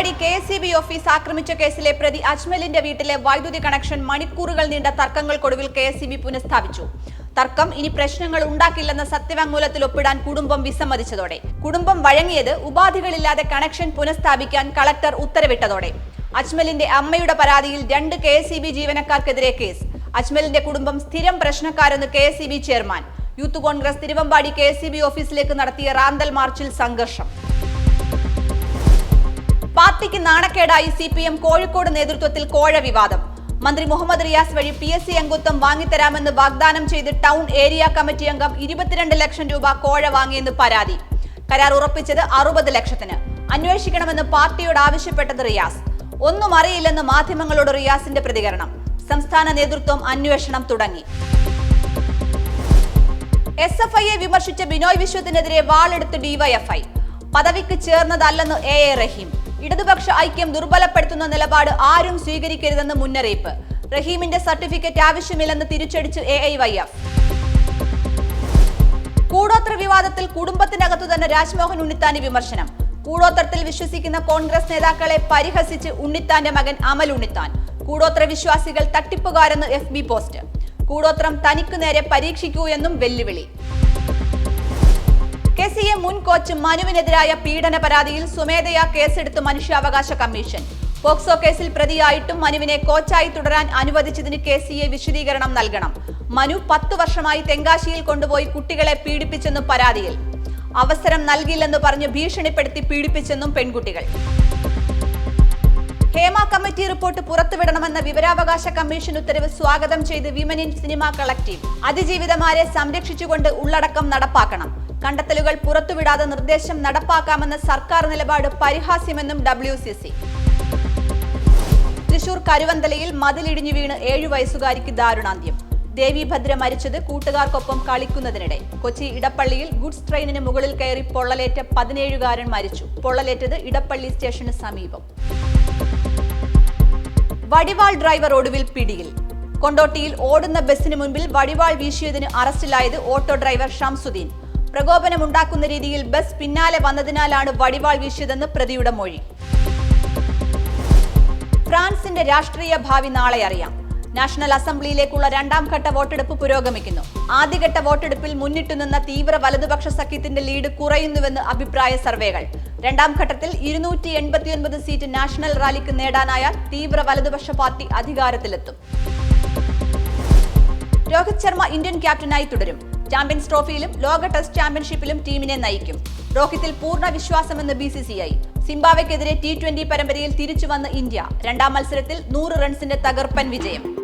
Thiruvambady K S B office ആക്രമിച്ച കേസിലെ പ്രതി അജ്മലിന്റെ വീട്ടിലെ വൈദ്യുതി കണക്ഷൻ മണിക്കൂറുകൾ നീണ്ട തർക്കങ്ങൾക്കൊടുവിൽ കെ എസ് ബി പുനഃസ്ഥാപിച്ചു. തർക്കം ഇനി പ്രശ്നങ്ങൾ ഉണ്ടാക്കില്ലെന്ന സത്യവാങ്മൂലത്തിൽ ഒപ്പിടാൻ കുടുംബം വിസമ്മതിച്ചതോടെ. കുടുംബം വഴങ്ങിയത് ഉപാധികളില്ലാതെ കണക്ഷൻ പുനഃസ്ഥാപിക്കാൻ കളക്ടർ ഉത്തരവിട്ടതോടെ. അജ്മലിന്റെ അമ്മയുടെ പരാതിയിൽ രണ്ട് കെ ജീവനക്കാർക്കെതിരെ കേസ്. അജ്മലിന്റെ കുടുംബം സ്ഥിരം പ്രശ്നക്കാരെന്ന് K chairman. Youth Congress Thiruvambady K ഓഫീസിലേക്ക് നടത്തിയ റാന്തൽ മാർച്ചിൽ സംഘർഷം. പാർട്ടിക്ക് നാണക്കേടായി സി പി എം കോഴിക്കോട് നേതൃത്വത്തിൽ കോഴ വിവാദം. മന്ത്രി മുഹമ്മദ് റിയാസ് വഴി പി എസ് സി അംഗത്വം വാങ്ങിത്തരാമെന്ന് വാഗ്ദാനം ചെയ്ത് ടൗൺ ഏരിയ കമ്മിറ്റി അംഗം ഇരുപത്തിരണ്ട് ലക്ഷം രൂപ കോഴ വാങ്ങിയെന്ന് പരാതി. കരാർ ഉറപ്പിച്ചത് അറുപത് ലക്ഷത്തിന്. അന്വേഷിക്കണമെന്ന് പാർട്ടിയോട് ആവശ്യപ്പെട്ടത് റിയാസ്. ഒന്നും അറിയില്ലെന്ന് മാധ്യമങ്ങളോട് റിയാസിന്റെ പ്രതികരണം. സംസ്ഥാന നേതൃത്വം അന്വേഷണം തുടങ്ങി. എസ് എഫ് ഐയെ വിമർശിച്ച ബിനോയ് വിശ്വത്തിനെതിരെ വാളെടുത്ത് ഡിവൈഎഫ്ഐ പദവിക്ക് ചേർന്നതല്ലെന്ന് എ എ റഹീം. ഇടതുപക്ഷ ഐക്യം ദുർബലപ്പെടുത്തുന്ന നിലപാട് ആരും സ്വീകരിക്കരുതെന്ന് മുന്നറിയിപ്പ്. റഹീമിന്റെ സർട്ടിഫിക്കറ്റ് ആവശ്യമില്ലെന്ന് തിരിച്ചടിച്ച് എ ഐ വൈ എഫ് കൂടോത്ര വിവാദത്തിൽ കുടുംബത്തിനകത്തു തന്നെ രാജ്മോഹൻ ഉണ്ണിത്താന് വിമർശനം. കൂടോത്രത്തിൽ വിശ്വസിക്കുന്ന കോൺഗ്രസ് നേതാക്കളെ പരിഹസിച്ച് ഉണ്ണിത്താന്റെ മകൻ അമൽ ഉണ്ണിത്താൻ. കൂടോത്ര വിശ്വാസികൾ തട്ടിപ്പുകാരെന്ന് എഫ് ബി പോസ്റ്റ്. കൂടോത്രം തനിക്കു നേരെ പരീക്ഷിക്കൂ എന്നും വെല്ലുവിളി. കെ സി എ മുൻ കോച്ച് മനുവിനെതിരായ പീഡന പരാതിയിൽ സ്വമേധയാ കേസെടുത്ത് മനുഷ്യാവകാശ കമ്മീഷൻ. പോക്സോ കേസിൽ പ്രതിയായിട്ടും മനുവിനെ കോച്ചായി തുടരാൻ അനുവദിച്ചതിന് കെ സി എ വിശദീകരണം നൽകണം. മനു പത്തു വർഷമായി തെങ്കാശിയിൽ കൊണ്ടുപോയി കുട്ടികളെ പീഡിപ്പിച്ചെന്നും പരാതിയിൽ. അവസരം നൽകില്ലെന്ന് പറഞ്ഞ് ഭീഷണിപ്പെടുത്തി പീഡിപ്പിച്ചെന്നും പെൺകുട്ടികൾ. ഹേമ കമ്മിറ്റി റിപ്പോർട്ട് പുറത്തുവിടണമെന്ന വിവരാവകാശ കമ്മീഷൻ ഉത്തരവ് സ്വാഗതം ചെയ്ത് വിമൻ ഇൻ സിനിമ കളക്ടീവ്. അതിജീവിതമാരെ സംരക്ഷിച്ചുകൊണ്ട് ഉള്ളടക്കം നടപ്പാക്കണം. കണ്ടെത്തലുകൾ പുറത്തുവിടാതെ നിർദ്ദേശം നടപ്പാക്കാമെന്ന സർക്കാർ നിലപാട് പരിഹാസ്യമെന്നും ഡബ്ല്യു സി സി തൃശൂർ കരുവന്തലയിൽ മതിലിടിഞ്ഞു വീണ് ഏഴു വയസ്സുകാരിക്ക് ദാരുണാന്ത്യം. ദേവിഭദ്ര മരിച്ചത് കൂട്ടുകാർക്കൊപ്പം കളിക്കുന്നതിനിടെ. കൊച്ചി ഇടപ്പള്ളിയിൽ ഗുഡ്സ് ട്രെയിനിന് മുകളിൽ കയറി പൊള്ളലേറ്റ പതിനേഴുകാരൻ മരിച്ചു. പൊള്ളലേറ്റത് ഇടപ്പള്ളി സ്റ്റേഷന് സമീപം. വടിവാൾ ഡ്രൈവർ ഒടുവിൽ പിടിയിൽ. കൊണ്ടോട്ടിയിൽ ഓടുന്ന ബസ്സിന് മുൻപിൽ വടിവാൾ വീശിയതിന് അറസ്റ്റിലായത് ഓട്ടോ ഡ്രൈവർ ഷംസുദ്ദീൻ. പ്രകോപനമുണ്ടാക്കുന്ന രീതിയിൽ ബസ് പിന്നാലെ വന്നതിനാലാണ് വടിവാൾ വീശിയതെന്ന് പ്രതിയുടെ മൊഴി. ഫ്രാൻസിന്റെ രാഷ്ട്രീയ ഭാവി നാളെ അറിയാം. നാഷണൽ അസംബ്ലിയിലേക്കുള്ള രണ്ടാം ഘട്ട വോട്ടെടുപ്പ് പുരോഗമിക്കുന്നു. ആദ്യഘട്ട വോട്ടെടുപ്പിൽ മുന്നിട്ടു നിന്ന തീവ്ര വലതുപക്ഷ സഖ്യത്തിന്റെ ലീഡ് കുറയുന്നുവെന്ന് അഭിപ്രായ സർവേകൾ. രണ്ടാം ഘട്ടത്തിൽ ഇരുന്നൂറ്റി എൺപത്തിയൊൻപത് സീറ്റ് നാഷണൽ റാലിക്ക് നേടാനായാൽ തീവ്ര വലതുപക്ഷ പാർട്ടി അധികാരത്തിലെത്തും. രോഹിത് ശർമ്മ ഇന്ത്യൻ ക്യാപ്റ്റനായി തുടരും. ചാമ്പ്യൻസ് ട്രോഫിയിലും ലോക ടെസ്റ്റ് ചാമ്പ്യൻഷിപ്പിലും ടീമിനെ നയിക്കും. രോഹിത്തിൽ പൂർണ വിശ്വാസമെന്ന് ബി സി സി ഐ. സിംബാവയ്ക്കെതിരെ ടി ട്വന്റി പരമ്പരയിൽ തിരിച്ചുവന്ന് ഇന്ത്യ. രണ്ടാം മത്സരത്തിൽ നൂറ് റൺസിന്റെ തകർപ്പൻ വിജയം.